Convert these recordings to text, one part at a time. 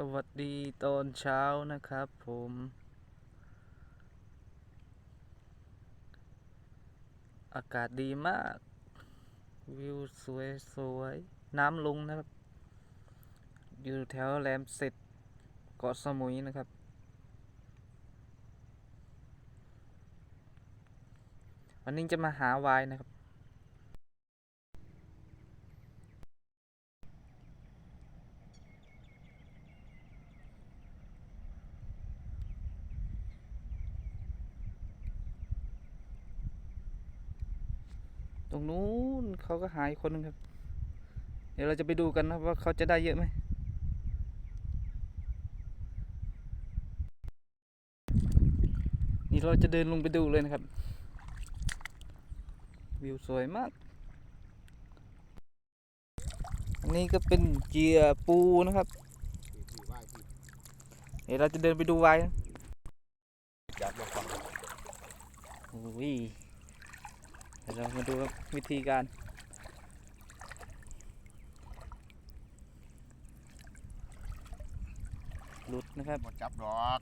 สวัสดีตอนเช้านะครับผม อากาศดีมาก วิวสวยสวยๆน้ำลงนะครับ อยู่แถวแหลมเสร็จเกาะสมุยนะครับ วันนี้จะมาหาวายนะครับ ตรงนู้นเขาก็หายคนหนึงครับ เดี๋ยวเราจะไปดูกันนะว่าเขาจะได้เยอะไหมนี่เราจะเดินลงไปดูเลยนะครับ วิวสวยมาก อันนี้ก็เป็นเหยื่อปูนะครับเดี๋ยวเราจะเดินไปดูไว้นะจับมาฟังโอ้ย เดี๋ยวเรามาดูครับวิธีการ หลุดนะครับ หมดจับดอก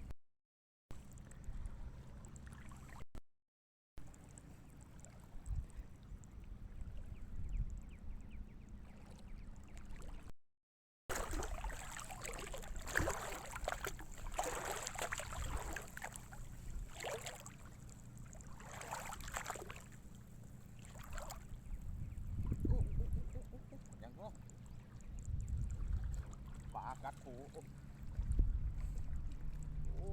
กัดปูโอ้